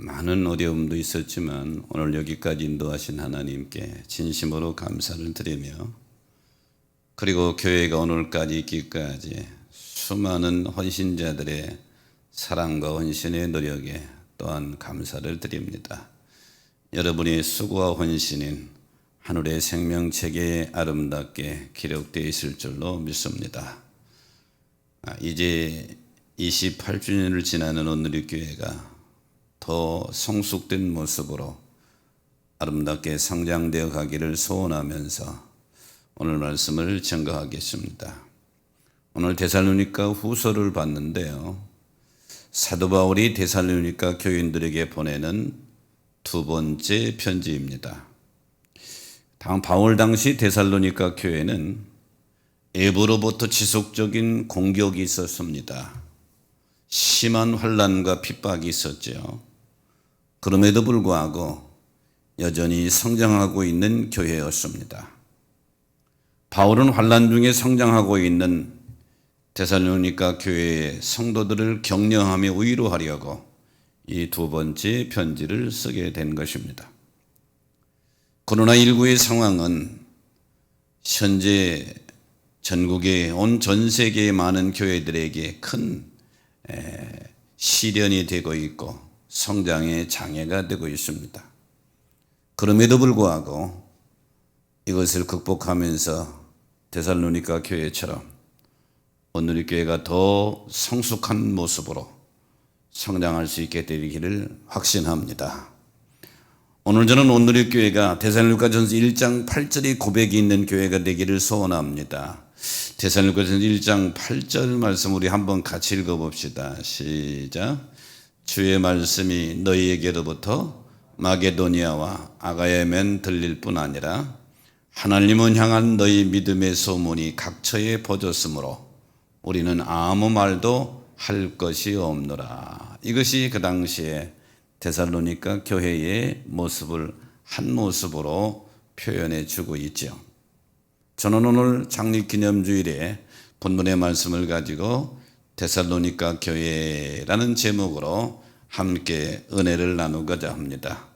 많은 어려움도 있었지만 오늘 여기까지 인도하신 하나님께 진심으로 감사를 드리며 그리고 교회가 오늘까지 있기까지 수많은 헌신자들의 사랑과 헌신의 노력에 또한 감사를 드립니다. 여러분의 수고와 헌신인 하늘의 생명체계에 아름답게 기록되어 있을 줄로 믿습니다. 아, 이제 28주년을 지나는 오늘의 교회가 더 성숙된 모습으로 아름답게 성장되어 가기를 소원하면서 오늘 말씀을 증거하겠습니다. 오늘 데살로니가 후서를 봤는데요. 사도 바울이 데살로니가 교인들에게 보내는 두 번째 편지입니다. 당 바울 당시 데살로니가 교회는 애부로부터 지속적인 공격이 있었습니다. 심한 환란과 핍박이 있었죠. 그럼에도 불구하고 여전히 성장하고 있는 교회였습니다. 바울은 환란 중에 성장하고 있는 데살로니가 교회의 성도들을 격려하며 위로하려고 이 두 번째 편지를 쓰게 된 것입니다. 코로나19의 상황은 현재 전국의 온전 세계의 많은 교회들에게 큰 시련이 되고 있고 성장의 장애가 되고 있습니다. 그럼에도 불구하고 이것을 극복하면서 데살로니가 교회처럼 오늘의 교회가 더 성숙한 모습으로 성장할 수 있게 되기를 확신합니다. 오늘 저는 오늘의 교회가 데살로니가전서 1장 8절의 고백이 있는 교회가 되기를 소원합니다. 데살로니가전서 1장 8절 말씀 우리 한번 같이 읽어봅시다. 시작. 주의 말씀이 너희에게로부터 마게도니아와 아가야면 들릴 뿐 아니라 하나님은 향한 너희 믿음의 소문이 각처에 퍼졌으므로 우리는 아무 말도 할 것이 없노라. 이것이 그 당시에 데살로니가 교회의 모습을 한 모습으로 표현해 주고 있죠. 저는 오늘 창립 기념주일에 본문의 말씀을 가지고 데살로니가 교회라는 제목으로 함께 은혜를 나누고자 합니다.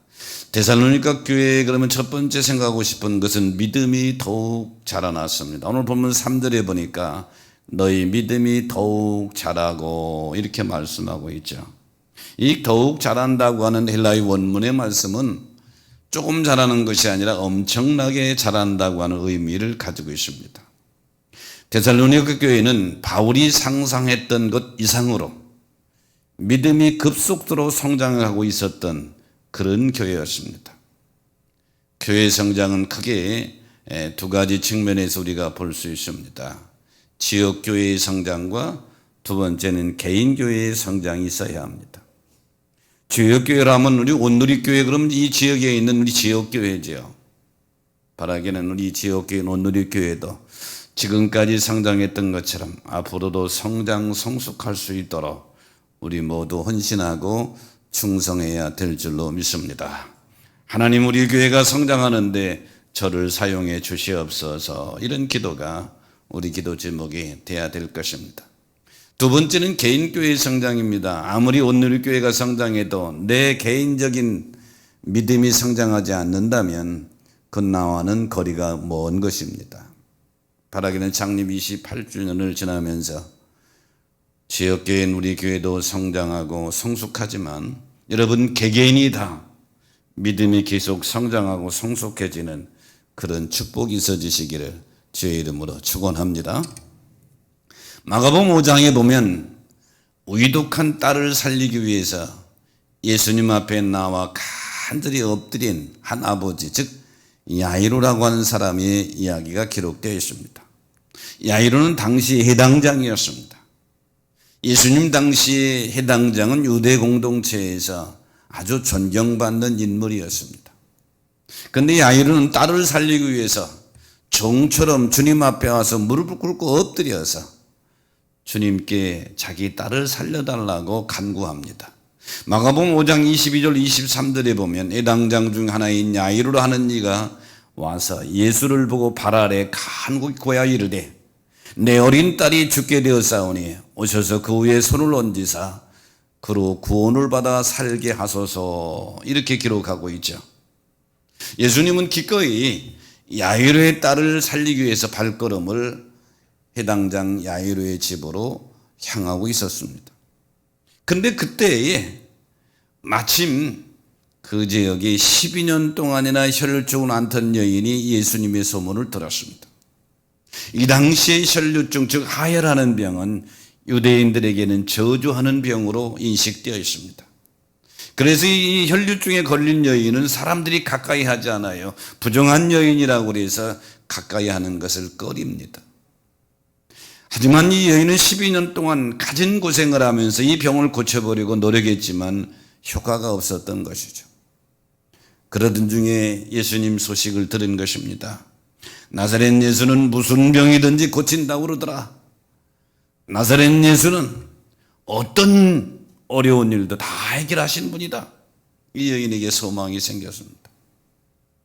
데살로니가 교회 그러면 첫 번째 생각하고 싶은 것은 믿음이 더욱 자라났습니다. 오늘 본문 3절에 보니까 너희 믿음이 더욱 자라고 이렇게 말씀하고 있죠. 이 더욱 자란다고 하는 헬라의 원문의 말씀은 조금 자라는 것이 아니라 엄청나게 자란다고 하는 의미를 가지고 있습니다. 데살로니가 교회는 바울이 상상했던 것 이상으로 믿음이 급속도로 성장하고 있었던 그런 교회였습니다. 교회 성장은 크게 두 가지 측면에서 우리가 볼 수 있습니다. 지역 교회의 성장과 두 번째는 개인 교회의 성장이 있어야 합니다. 지역 교회라면 우리 온누리 교회 그러면 이 지역에 있는 우리 지역 교회죠. 바라기는 우리 지역 교회 온누리 교회도 지금까지 성장했던 것처럼 앞으로도 성장 성숙할 수 있도록 우리 모두 헌신하고 충성해야 될 줄로 믿습니다. 하나님 우리 교회가 성장하는데 저를 사용해 주시옵소서 이런 기도가 우리 기도 제목이 돼야 될 것입니다. 두 번째는 개인 교회의 성장입니다. 아무리 오늘 교회가 성장해도 내 개인적인 믿음이 성장하지 않는다면 그 나와는 거리가 먼 것입니다. 바라기는 창립 28주년을 지나면서 지역교회인 우리 교회도 성장하고 성숙하지만 여러분 개개인이 다 믿음이 계속 성장하고 성숙해지는 그런 축복이 있어지시기를 주의 이름으로 축원합니다. 마가복음 5장에 보면 의독한 딸을 살리기 위해서 예수님 앞에 나와 간절히 엎드린 한 아버지 즉 야이로라고 하는 사람의 이야기가 기록되어 있습니다. 야이로는 당시 해당장이었습니다. 예수님 당시의 해당장은 유대 공동체에서 아주 존경받는 인물이었습니다. 그런데 야이로는 딸을 살리기 위해서 종처럼 주님 앞에 와서 무릎을 꿇고 엎드려서 주님께 자기 딸을 살려달라고 간구합니다. 마가복음 5장 22절 23절에 보면 해당장 중 하나인 야이로로 하는 이가 와서 예수를 보고 발 아래 간구하여 이르되 내 어린 딸이 죽게 되었사오니 오셔서 그 위에 손을 얹으사 그로 구원을 받아 살게 하소서 이렇게 기록하고 있죠. 예수님은 기꺼이 야이로의 딸을 살리기 위해서 발걸음을 해당장 야이로의 집으로 향하고 있었습니다. 근데 그때에 마침 그 지역에 12년 동안이나 혈류증을 앓던 여인이 예수님의 소문을 들었습니다. 이 당시에 혈류증 즉 하혈하는 병은 유대인들에게는 저주하는 병으로 인식되어 있습니다. 그래서 이 혈류증에 걸린 여인은 사람들이 가까이 하지 않아요. 부정한 여인이라고 해서 가까이 하는 것을 꺼립니다. 하지만 이 여인은 12년 동안 가진 고생을 하면서 이 병을 고쳐버리고 노력했지만 효과가 없었던 것이죠. 그러던 중에 예수님 소식을 들은 것입니다. 나사렛 예수는 무슨 병이든지 고친다고 그러더라. 나사렛 예수는 어떤 어려운 일도 다 해결하신 분이다. 이 여인에게 소망이 생겼습니다.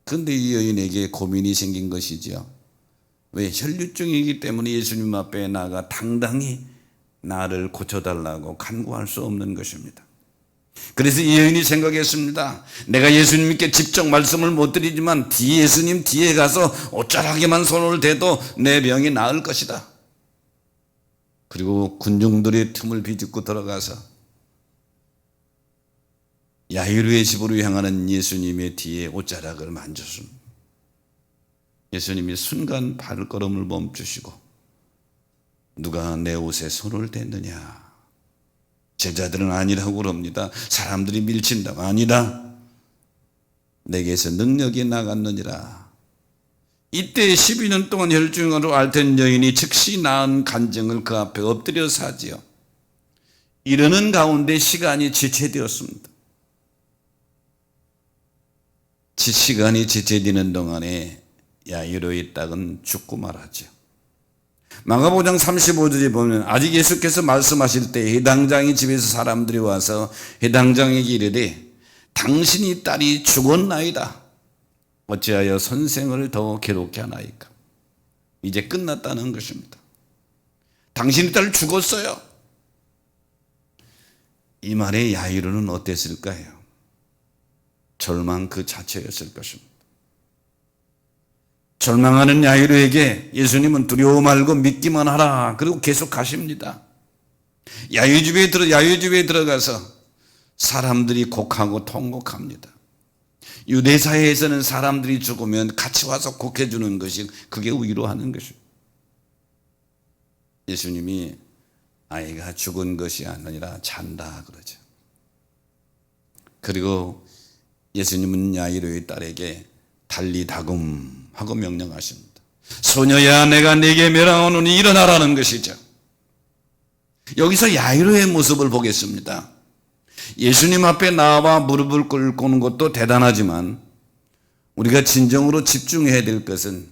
그런데 이 여인에게 고민이 생긴 것이지요. 왜 혈류증이기 때문에 예수님 앞에 나가 당당히 나를 고쳐달라고 간구할 수 없는 것입니다. 그래서 이 여인이 생각했습니다. 내가 예수님께 직접 말씀을 못 드리지만 뒤 예수님 뒤에 가서 어쩌라기만 손을 대도 내 병이 나을 것이다. 그리고 군중들의 틈을 비집고 들어가서 야이루의 집으로 향하는 예수님의 뒤에 옷자락을 만졌습니다. 예수님이 순간 발걸음을 멈추시고 누가 내 옷에 손을 댔느냐? 제자들은 아니라고 그럽니다. 사람들이 밀친다고 아니다. 내게서 능력이 나갔느니라. 이때 12년 동안 혈중으로 앓던 여인이 즉시 나은 간증을 그 앞에 엎드려 사지요. 이러는 가운데 시간이 지체되었습니다. 지 시간이 지체되는 동안에 야이로의 딸은 죽고 말하죠. 마가복장 35절에 보면 아직 예수께서 말씀하실 때 해당장의 집에서 사람들이 와서 해당장에게 이르되 당신이 딸이 죽었나이다. 어찌하여 선생을 더 괴롭게 하나이까. 이제 끝났다는 것입니다. 당신의 딸 죽었어요. 이 말에 야이로는 어땠을까요? 절망 그 자체였을 것입니다. 절망하는 야이로에게 예수님은 두려워 말고 믿기만 하라. 그리고 계속 가십니다. 야유 집에 들어 야유 집에 들어가서 사람들이 곡하고 통곡합니다. 유대 사회에서는 사람들이 죽으면 같이 와서 곡해 주는 것이 그게 위로하는 것입니다. 예수님이 아이가 죽은 것이 아니라 잔다 그러죠. 그리고 예수님은 야이로의 딸에게 달리 다금 하고 명령하십니다. 소녀야 내가 네게 멸하오노니 일어나라는 것이죠. 여기서 야이로의 모습을 보겠습니다. 예수님 앞에 나와 무릎을 꿇고는 것도 대단하지만 우리가 진정으로 집중해야 될 것은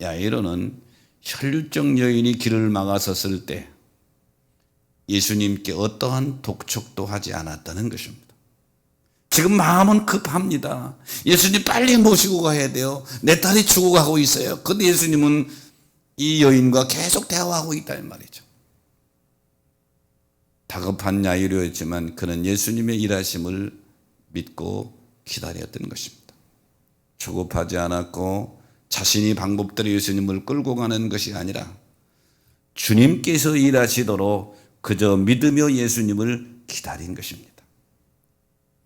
야이로는 혈류증 여인이 길을 막아섰을 때 예수님께 어떠한 독촉도 하지 않았다는 것입니다. 지금 마음은 급합니다. 예수님 빨리 모시고 가야 돼요. 내 딸이 죽어가고 있어요. 근데 예수님은 이 여인과 계속 대화하고 있다 이 말이죠. 다급한 야유로였지만 그는 예수님의 일하심을 믿고 기다렸던 것입니다. 조급하지 않았고 자신이 방법대로 예수님을 끌고 가는 것이 아니라 주님께서 일하시도록 그저 믿으며 예수님을 기다린 것입니다.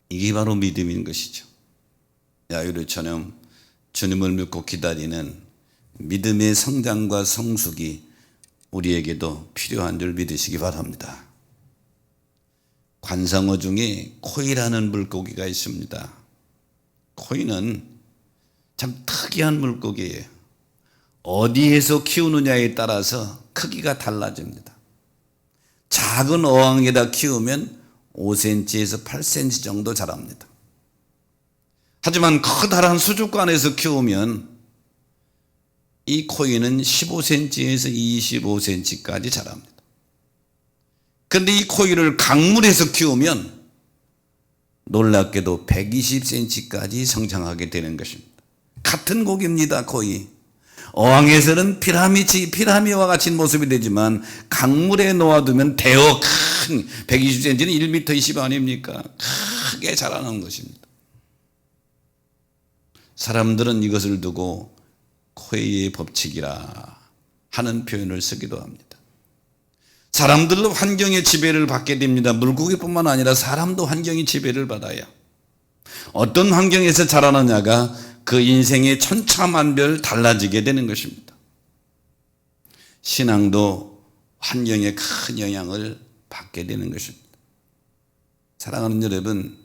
이게 바로 믿음인 것이죠. 야유르처럼 주님을 믿고 기다리는 믿음의 성장과 성숙이 우리에게도 필요한 줄 믿으시기 바랍니다. 관상어 중에 코이라는 물고기가 있습니다. 코이는 참 특이한 물고기예요. 어디에서 키우느냐에 따라서 크기가 달라집니다. 작은 어항에다 키우면 5cm에서 8cm 정도 자랍니다. 하지만 커다란 수족관에서 키우면 이 코이는 15cm에서 25cm까지 자랍니다. 근데 이 코이를 강물에서 키우면 놀랍게도 120cm까지 성장하게 되는 것입니다. 같은 고기입니다, 코이. 어항에서는 피라미드, 피라미와 같이 모습이 되지만 강물에 놓아두면 대어 큰 120cm는 1m 20 아닙니까? 크게 자라는 것입니다. 사람들은 이것을 두고 코에의 법칙이라 하는 표현을 쓰기도 합니다. 사람들도 환경의 지배를 받게 됩니다. 물고기뿐만 아니라 사람도 환경의 지배를 받아요. 어떤 환경에서 자라느냐가 그 인생의 천차만별 달라지게 되는 것입니다. 신앙도 환경에 큰 영향을 받게 되는 것입니다. 사랑하는 여러분,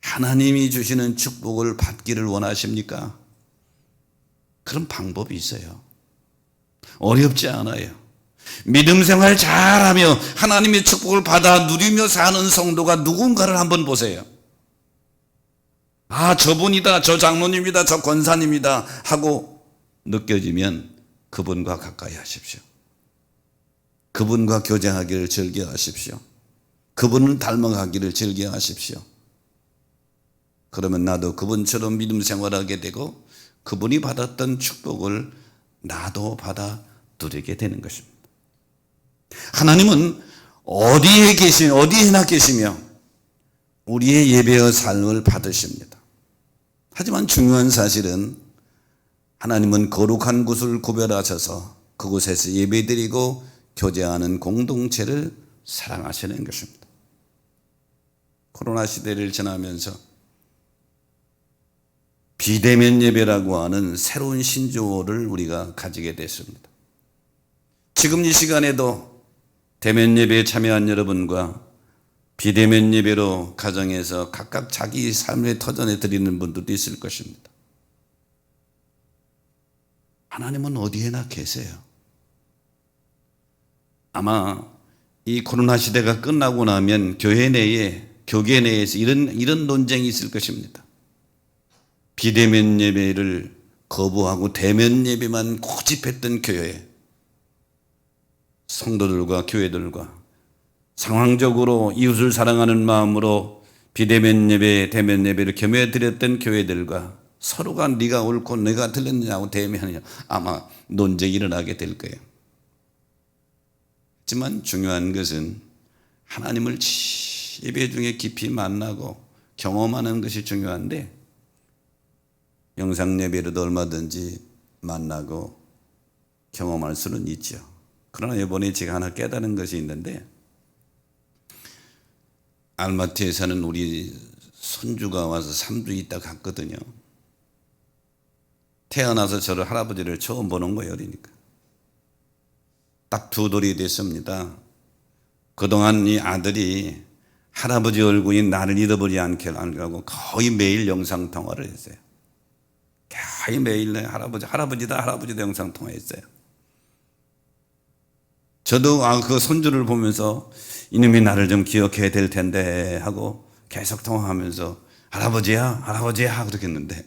하나님이 주시는 축복을 받기를 원하십니까? 그런 방법이 있어요. 어렵지 않아요. 믿음 생활 잘하며 하나님의 축복을 받아 누리며 사는 성도가 누군가를 한번 보세요. 아, 저분이다, 저 장로님이다, 저 권사님이다 하고 느껴지면 그분과 가까이 하십시오. 그분과 교제하기를 즐겨하십시오. 그분을 닮아가기를 즐겨하십시오. 그러면 나도 그분처럼 믿음 생활하게 되고 그분이 받았던 축복을 나도 받아 누리게 되는 것입니다. 하나님은 어디에 계시, 어디에나 계시며 우리의 예배의 삶을 받으십니다. 하지만 중요한 사실은 하나님은 거룩한 곳을 구별하셔서 그곳에서 예배드리고 교제하는 공동체를 사랑하시는 것입니다. 코로나 시대를 지나면서 비대면 예배라고 하는 새로운 신조어를 우리가 가지게 됐습니다. 지금 이 시간에도 대면 예배에 참여한 여러분과 비대면 예배로 가정에서 각각 자기 삶의 터전에 드리는 분들도 있을 것입니다. 하나님은 어디에나 계세요. 아마 이 코로나 시대가 끝나고 나면 교회 내에, 교계 내에서 이런, 이런 논쟁이 있을 것입니다. 비대면 예배를 거부하고 대면 예배만 고집했던 교회, 성도들과 교회들과 상황적으로 이웃을 사랑하는 마음으로 비대면 예배, 대면 예배를 겸해 드렸던 교회들과 서로가 네가 옳고 내가 틀렸느냐고 대면하냐 아마 논쟁이 일어나게 될 거예요. 하지만 중요한 것은 하나님을 예배 중에 깊이 만나고 경험하는 것이 중요한데 영상 예배로도 얼마든지 만나고 경험할 수는 있죠. 그러나 이번에 제가 하나 깨달은 것이 있는데 알마티에서는 우리 손주가 와서 3주 있다 갔거든요. 태어나서 저를 할아버지를 처음 보는 거예요, 그러니까. 딱 두 돌이 됐습니다. 그동안 이 아들이 할아버지 얼굴이 나를 잃어버리지 않게 하려고 거의 매일 영상 통화를 했어요. 거의 매일 할아버지, 할아버지다, 할아버지다 영상 통화했어요. 저도 아, 그 손주를 보면서 이놈이 나를 좀 기억해야 될 텐데 하고 계속 통화하면서 할아버지야, 할아버지야 그렇게 했는데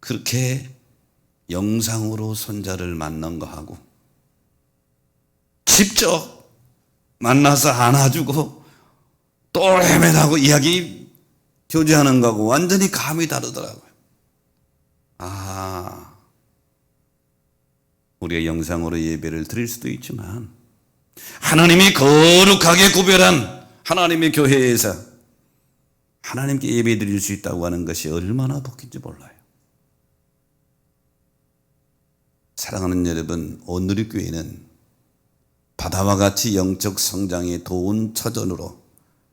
그렇게 영상으로 손자를 만난 거하고 직접 만나서 안아주고 또 헤매다고 이야기 교제하는 거하고 완전히 감이 다르더라고요. 아, 우리가 영상으로 예배를 드릴 수도 있지만 하나님이 거룩하게 구별한 하나님의 교회에서 하나님께 예배 드릴 수 있다고 하는 것이 얼마나 복인지 몰라요. 사랑하는 여러분, 오늘의 교회는 바다와 같이 영적 성장의 도운 처전으로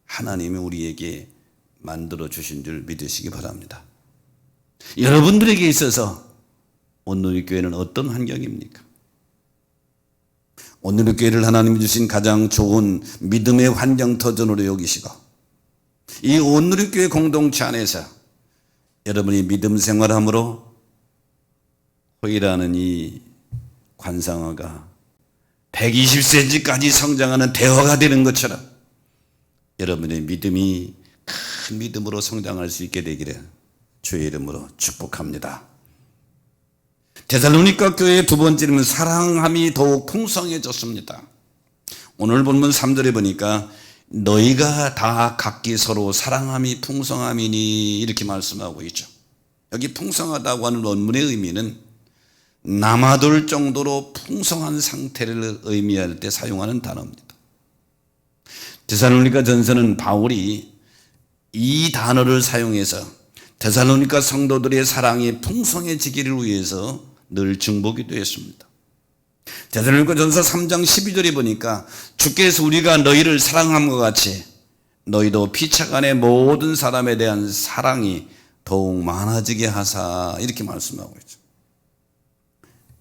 하나님이 우리에게 만들어 주신 줄 믿으시기 바랍니다. 여러분들에게 있어서 오늘의 교회는 어떤 환경입니까? 오늘의 교회를 하나님이 주신 가장 좋은 믿음의 환경 터전으로 여기시고 이 오늘의 교회 공동체 안에서 여러분이 믿음 생활함으로 호이라는 이 관상어가 120cm까지 성장하는 대화가 되는 것처럼 여러분의 믿음이 큰 믿음으로 성장할 수 있게 되기를 주의 이름으로 축복합니다. 데살로니가 교회의 두 번째는 사랑함이 더욱 풍성해졌습니다. 오늘 본문 3절에 보니까 너희가 다 각기 서로 사랑함이 풍성함이니 이렇게 말씀하고 있죠. 여기 풍성하다고 하는 원문의 의미는 남아돌 정도로 풍성한 상태를 의미할 때 사용하는 단어입니다. 데살로니가 전서는 바울이 이 단어를 사용해서 데살로니가 성도들의 사랑이 풍성해지기를 위해서 늘 중보기도 했습니다. 데살로니가 전서 3장 12절에 보니까 주께서 우리가 너희를 사랑함과 같이 너희도 피차간의 모든 사람에 대한 사랑이 더욱 많아지게 하사 이렇게 말씀하고 있죠.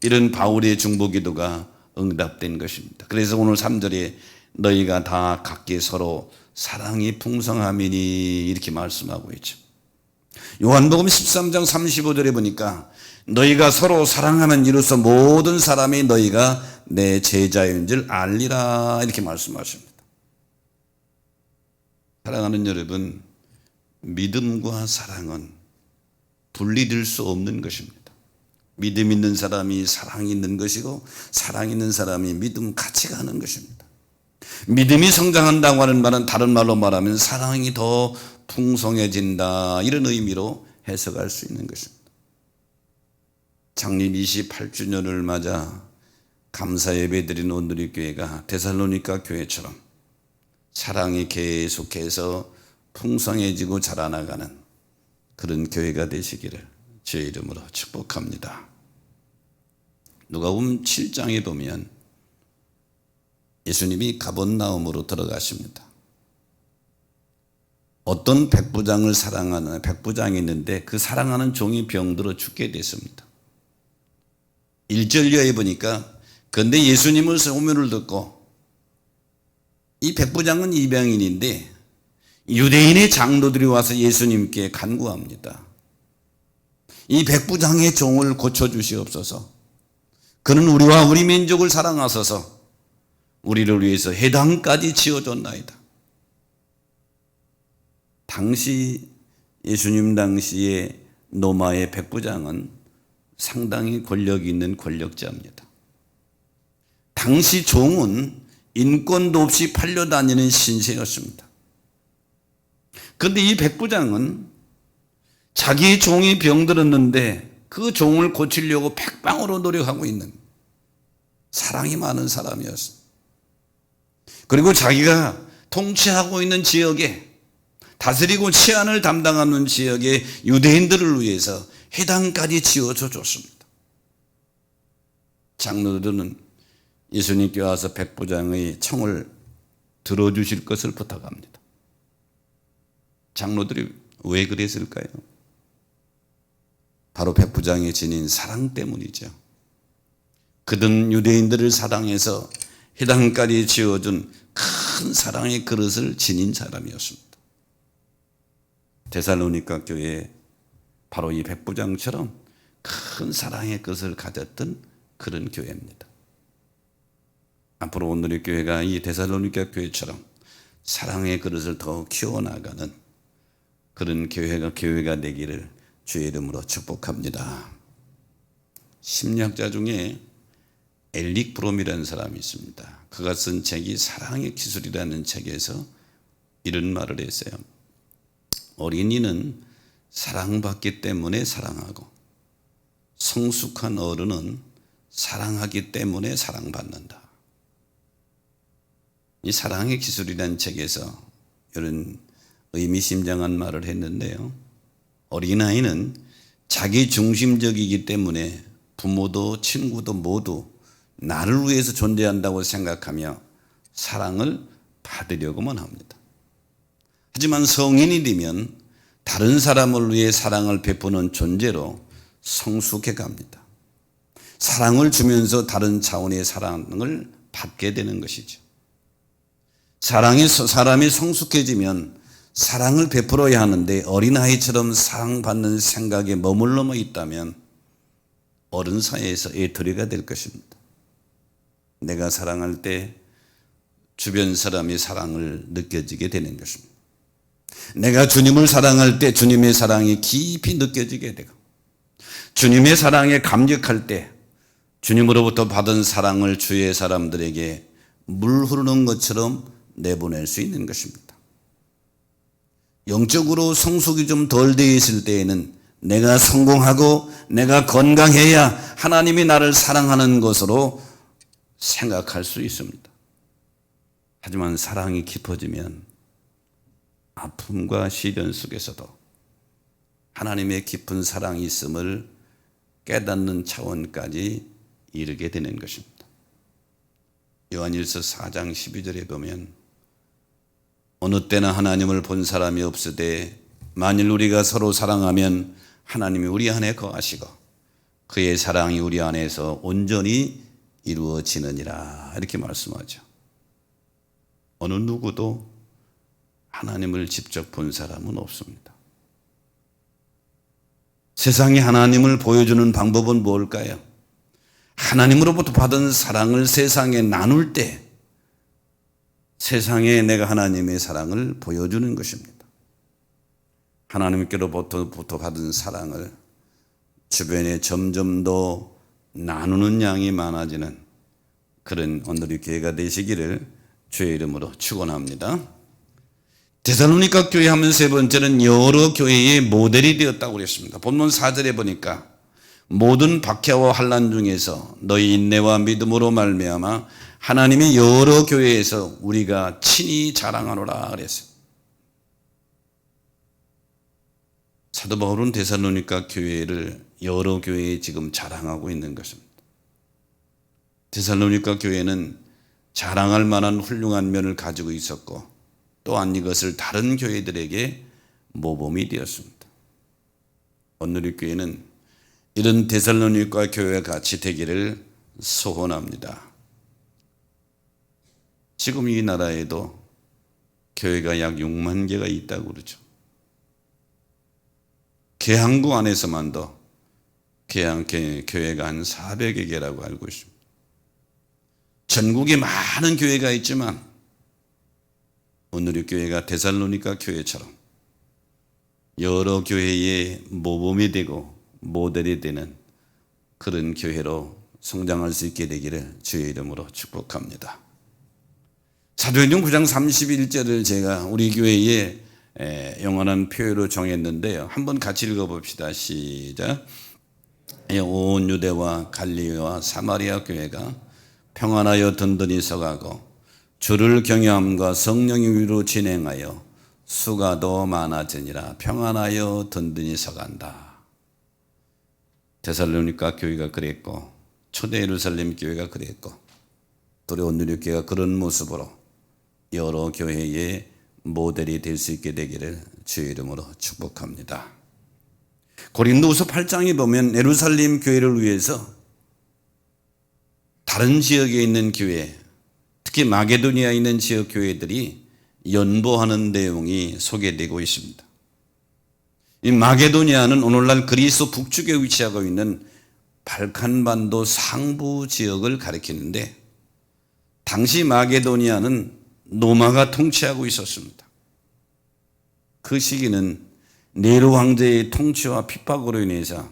이런 바울의 중보기도가 응답된 것입니다. 그래서 오늘 3절에 너희가 다 각기 서로 사랑이 풍성함이니 이렇게 말씀하고 있죠. 요한복음 13장 35절에 보니까 너희가 서로 사랑하면 이로써 모든 사람이 너희가 내 제자인 줄 알리라 이렇게 말씀하십니다. 사랑하는 여러분, 믿음과 사랑은 분리될 수 없는 것입니다. 믿음 있는 사람이 사랑 있는 것이고 사랑 있는 사람이 믿음 같이 가는 것입니다. 믿음이 성장한다고 하는 말은 다른 말로 말하면 사랑이 더 풍성해진다 이런 의미로 해석할 수 있는 것입니다. 창립 28주년을 맞아 감사 예배 드린 온누리 교회가 데살로니가 교회처럼 사랑이 계속해서 풍성해지고 자라나가는 그런 교회가 되시기를 주의 이름으로 축복합니다. 누가복음 7장에 보면 예수님이 가본나움으로 들어가십니다. 어떤 백부장을 사랑하는 백부장이 있는데 그 사랑하는 종이 병들어 죽게 됐습니다. 1절려에 보니까 근데 예수님을 소문을 듣고 이 백부장은 이방인인데 유대인의 장로들이 와서 예수님께 간구합니다. 이 백부장의 종을 고쳐주시옵소서. 그는 우리와 우리 민족을 사랑하소서 우리를 위해서 해당까지 지어줬나이다. 당시 예수님 당시의 노마의 백부장은 상당히 권력이 있는 권력자입니다. 당시 종은 인권도 없이 팔려다니는 신세였습니다. 그런데 이 백부장은 자기 종이 병들었는데 그 종을 고치려고 백방으로 노력하고 있는 사랑이 많은 사람이었습니다. 그리고 자기가 통치하고 있는 지역에 다스리고 치안을 담당하는 지역의 유대인들을 위해서 해당까지 지어줘 줬습니다. 장로들은 예수님께 와서 백부장의 청을 들어주실 것을 부탁합니다. 장로들이 왜 그랬을까요? 바로 백부장이 지닌 사랑 때문이죠. 그든 유대인들을 사랑해서 해당까지 지어준 큰 사랑의 그릇을 지닌 사람이었습니다. 데살로니가 교회 바로 이 백부장처럼 큰 사랑의 것을 가졌던 그런 교회입니다. 앞으로 오늘의 교회가 이 데살로니가 교회처럼 사랑의 그릇을 더 키워나가는 그런 교회가 교회가 되기를 주의 이름으로 축복합니다. 심리학자 중에 엘릭 브롬이라는 사람이 있습니다. 그가 쓴 책이 사랑의 기술이라는 책에서 이런 말을 했어요. 어린이는 사랑받기 때문에 사랑하고 성숙한 어른은 사랑하기 때문에 사랑받는다. 이 사랑의 기술이라는 책에서 이런 의미심장한 말을 했는데요. 어린아이는 자기 중심적이기 때문에 부모도 친구도 모두 나를 위해서 존재한다고 생각하며 사랑을 받으려고만 합니다. 하지만 성인이 되면 다른 사람을 위해 사랑을 베푸는 존재로 성숙해 갑니다. 사랑을 주면서 다른 차원의 사랑을 받게 되는 것이죠. 사랑이, 사람이 성숙해지면 사랑을 베풀어야 하는데 어린아이처럼 사랑받는 생각에 머물러 있다면 어른 사이에서 애터리가 될 것입니다. 내가 사랑할 때 주변 사람이 사랑을 느껴지게 되는 것입니다. 내가 주님을 사랑할 때 주님의 사랑이 깊이 느껴지게 되고 주님의 사랑에 감격할 때 주님으로부터 받은 사랑을 주의 사람들에게 물 흐르는 것처럼 내보낼 수 있는 것입니다. 영적으로 성숙이 좀 덜 되어 있을 때에는 내가 성공하고 내가 건강해야 하나님이 나를 사랑하는 것으로 생각할 수 있습니다. 하지만 사랑이 깊어지면 아픔과 시련 속에서도 하나님의 깊은 사랑이 있음을 깨닫는 차원까지 이르게 되는 것입니다. 요한일서 4장 12절에 보면 어느 때나 하나님을 본 사람이 없으되 만일 우리가 서로 사랑하면 하나님이 우리 안에 거하시고 그의 사랑이 우리 안에서 온전히 이루어지느니라 이렇게 말씀하죠. 어느 누구도 하나님을 직접 본 사람은 없습니다. 세상이 하나님을 보여주는 방법은 뭘까요? 하나님으로부터 받은 사랑을 세상에 나눌 때 세상에 내가 하나님의 사랑을 보여주는 것입니다. 하나님께로부터 받은 사랑을 주변에 점점 더 나누는 양이 많아지는 그런 오늘의 교회가 되시기를 주의 이름으로 축원합니다. 데살로니가 교회 하면 세 번째는 여러 교회의 모델이 되었다고 그랬습니다. 본문 4절에 보니까 모든 박해와 환란 중에서 너희 인내와 믿음으로 말미암아 하나님의 여러 교회에서 우리가 친히 자랑하노라 그랬어요. 사도 바울은 데살로니가 교회를 여러 교회에 지금 자랑하고 있는 것입니다. 데살로니가 교회는 자랑할 만한 훌륭한 면을 가지고 있었고 또한 이것을 다른 교회들에게 모범이 되었습니다. 오늘의 교회는 이런 데살로니가 교회와 같이 되기를 소원합니다. 지금 이 나라에도 교회가 약 6만 개가 있다고 그러죠. 계항구 안에서만도 계양 교회가 한 400여 개라고 알고 있습니다. 전국에 많은 교회가 있지만 오늘의 교회가 데살로니가 교회처럼 여러 교회의 모범이 되고 모델이 되는 그런 교회로 성장할 수 있게 되기를 주의 이름으로 축복합니다. 사도행전 9장 31절을 제가 우리 교회에 영원한 표현으로 정했는데요. 한번 같이 읽어봅시다. 시작. 온 유대와 갈리와 사마리아 교회가 평안하여 든든히 서가고 주를 경외함과 성령의 위로 진행하여 수가 더 많아지니라 평안하여 든든히 서간다. 데살로니가 교회가 그랬고 초대 예루살렘 교회가 그랬고 또래 오늘의 교회가 그런 모습으로 여러 교회의 모델이 될 수 있게 되기를 주의 이름으로 축복합니다. 고린도후서 8장에 보면 예루살렘 교회를 위해서 다른 지역에 있는 교회, 특히 마게도니아에 있는 지역 교회들이 연보하는 내용이 소개되고 있습니다. 이 마게도니아는 오늘날 그리스 북쪽에 위치하고 있는 발칸반도 상부 지역을 가리키는데 당시 마게도니아는 노마가 통치하고 있었습니다. 그 시기는 네로 황제의 통치와 핍박으로 인해서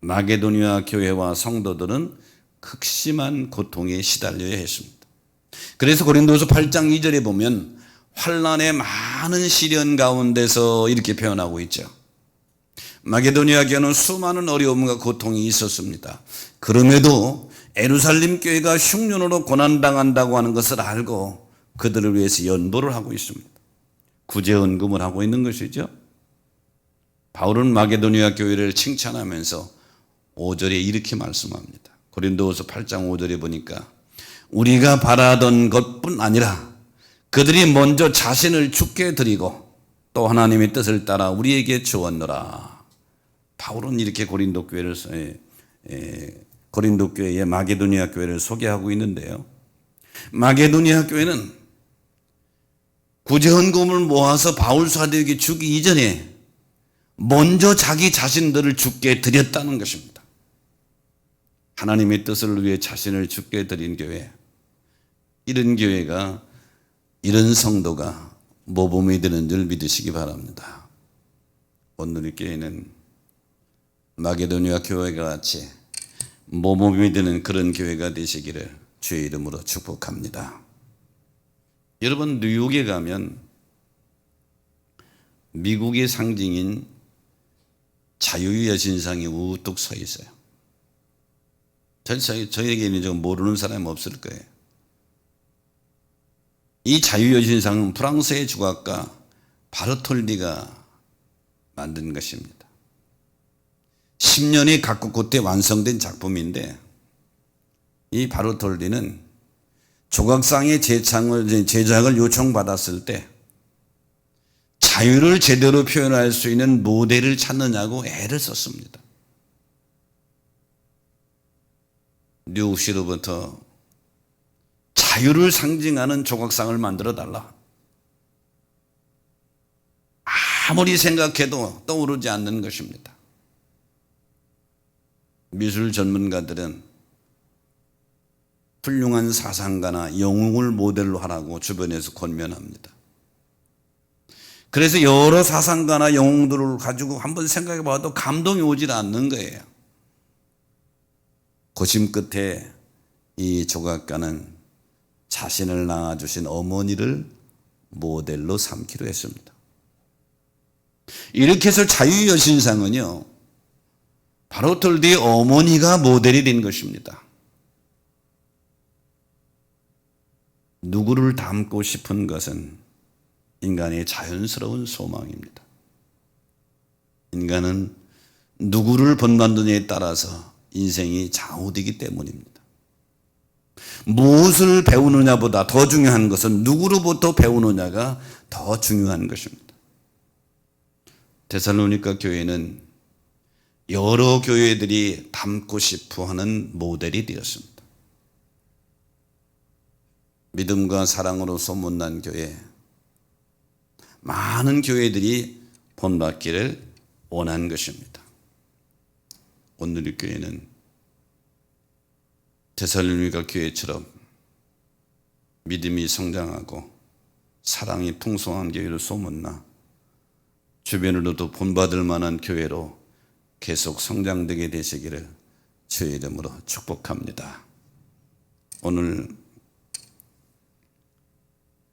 마게도니아 교회와 성도들은 극심한 고통에 시달려야 했습니다. 그래서 고린도서 8장 2절에 보면 환란의 많은 시련 가운데서 이렇게 표현하고 있죠. 마게도니아 교회는 수많은 어려움과 고통이 있었습니다. 그럼에도 에루살림 교회가 흉년으로 고난당한다고 하는 것을 알고 그들을 위해서 연보를 하고 있습니다. 구제연금을 하고 있는 것이죠. 바울은 마게도니아 교회를 칭찬하면서 5절에 이렇게 말씀합니다. 고린도후서 8장 5절에 보니까 우리가 바라던 것뿐 아니라 그들이 먼저 자신을 죽게 드리고 또 하나님의 뜻을 따라 우리에게 주었노라. 바울은 이렇게 고린도 교회를 고린도 교회의 마게도니아 교회를 소개하고 있는데요. 마게도니아 교회는 구제헌금을 모아서 바울 사도에게 주기 이전에 먼저 자기 자신들을 죽게 드렸다는 것입니다. 하나님의 뜻을 위해 자신을 죽게 드린 교회. 이런 교회가 이런 성도가 모범이 되는 줄 믿으시기 바랍니다. 오늘의 교회는 마게도니아 교회가 같이 모범이 되는 그런 교회가 되시기를 주의 이름으로 축복합니다. 여러분 뉴욕에 가면 미국의 상징인 자유의 여신상이 우뚝 서 있어요. 저, 저, 저에게는 좀 모르는 사람이 없을 거예요. 이 자유여신상은 프랑스의 주각가 바르톨디가 만든 것입니다. 10년이 각국 그때 완성된 작품인데 이 바르톨디는 조각상의 제창을, 제작을 요청받았을 때 자유를 제대로 표현할 수 있는 모델을 찾느냐고 애를 썼습니다. 뉴욕시로부터 자유를 상징하는 조각상을 만들어 달라. 아무리 생각해도 떠오르지 않는 것입니다. 미술 전문가들은 훌륭한 사상가나 영웅을 모델로 하라고 주변에서 권면합니다. 그래서 여러 사상가나 영웅들을 가지고 한번 생각해 봐도 감동이 오질 않는 거예요. 고심 끝에 이 조각가는 자신을 낳아주신 어머니를 모델로 삼기로 했습니다. 이렇게 해서 자유여신상은요, 바로톨디의 어머니가 모델이 된 것입니다. 누구를 닮고 싶은 것은 인간의 자연스러운 소망입니다. 인간은 누구를 본받느냐에 따라서 인생이 좌우되기 때문입니다. 무엇을 배우느냐보다 더 중요한 것은 누구로부터 배우느냐가 더 중요한 것입니다. 데살로니가 교회는 여러 교회들이 닮고 싶어 하는 모델이 되었습니다. 믿음과 사랑으로 소문난 교회, 많은 교회들이 본받기를 원한 것입니다. 오늘의 교회는 데살로니가 교회처럼 믿음이 성장하고 사랑이 풍성한 교회로 소문나 주변으로도 본받을 만한 교회로 계속 성장되게 되시기를 주의 이름으로 축복합니다. 오늘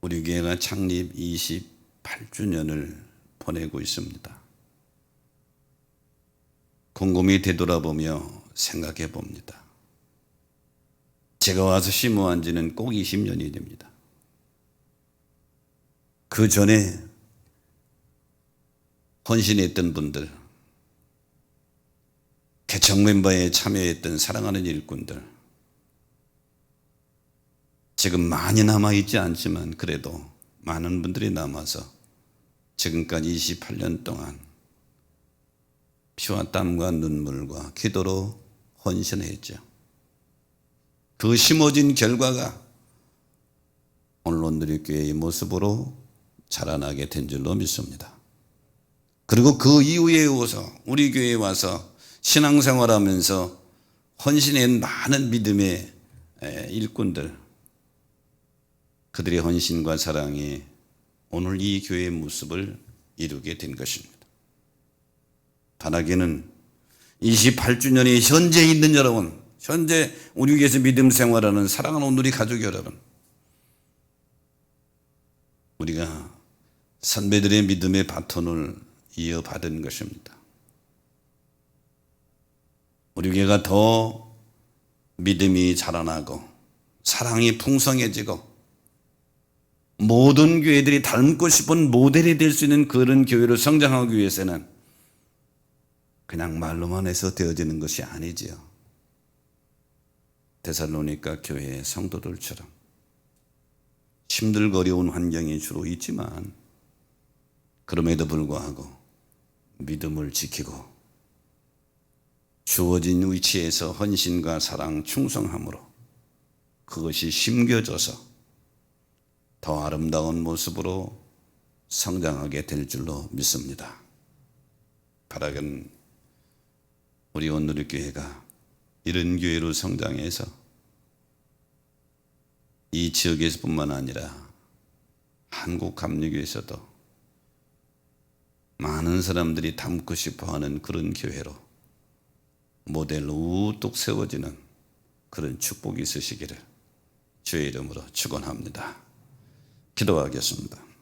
우리 교회가 창립 28주년을 보내고 있습니다. 곰곰이 되돌아보며 생각해 봅니다. 제가 와서 심호한 지는 꼭 20년이 됩니다. 그 전에 헌신했던 분들, 개척 멤버에 참여했던 사랑하는 일꾼들, 지금 많이 남아있지 않지만 그래도 많은 분들이 남아서 지금까지 28년 동안 피와 땀과 눈물과 기도로 헌신했죠. 그 심어진 결과가 오늘 오늘의 교회의 모습으로 자라나게 된 줄로 믿습니다. 그리고 그 이후에 오서 우리 교회에 와서 신앙생활하면서 헌신한 많은 믿음의 일꾼들 그들의 헌신과 사랑이 오늘 이 교회의 모습을 이루게 된 것입니다. 단하게는 28주년이 현재 있는 여러분, 현재 우리 교회에서 믿음 생활하는 사랑하는 오늘의 가족 여러분, 우리가 선배들의 믿음의 바톤을 이어받은 것입니다. 우리 교회가 더 믿음이 자라나고 사랑이 풍성해지고 모든 교회들이 닮고 싶은 모델이 될 수 있는 그런 교회로 성장하기 위해서는 그냥 말로만 해서 되어지는 것이 아니지요. 데살로니가 교회의 성도들처럼 힘들고 어려운 환경이 주로 있지만 그럼에도 불구하고 믿음을 지키고 주어진 위치에서 헌신과 사랑, 충성함으로 그것이 심겨져서 더 아름다운 모습으로 성장하게 될 줄로 믿습니다. 바라건 우리 오늘의 교회가 이런 교회로 성장해서 이 지역에서뿐만 아니라 한국 감리교에서도 많은 사람들이 닮고 싶어하는 그런 교회로 모델로 우뚝 세워지는 그런 축복이 있으시기를 주의 이름으로 축원합니다. 기도하겠습니다.